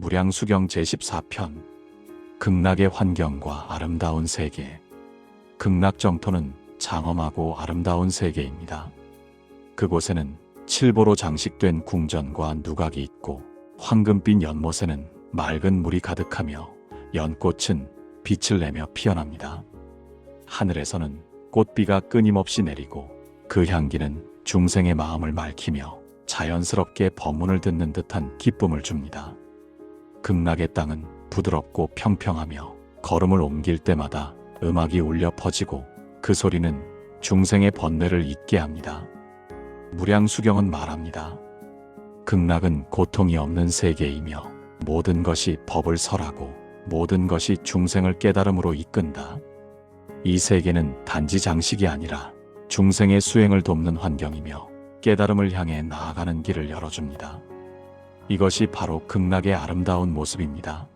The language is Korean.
무량수경 제14편 극락의 환경과 아름다운 세계 극락정토는 장엄하고 아름다운 세계입니다. 그곳에는 칠보로 장식된 궁전과 누각이 있고 황금빛 연못에는 맑은 물이 가득하며 연꽃은 빛을 내며 피어납니다. 하늘에서는 꽃비가 끊임없이 내리고 그 향기는 중생의 마음을 맑히며 자연스럽게 법문을 듣는 듯한 기쁨을 줍니다. 극락의 땅은 부드럽고 평평하며 걸음을 옮길 때마다 음악이 울려 퍼지고 그 소리는 중생의 번뇌를 잊게 합니다. 무량수경은 말합니다. 극락은 고통이 없는 세계이며 모든 것이 법을 설하고 모든 것이 중생을 깨달음으로 이끈다. 이 세계는 단지 장식이 아니라 중생의 수행을 돕는 환경이며 깨달음을 향해 나아가는 길을 열어줍니다. 이것이 바로 극락의 아름다운 모습입니다.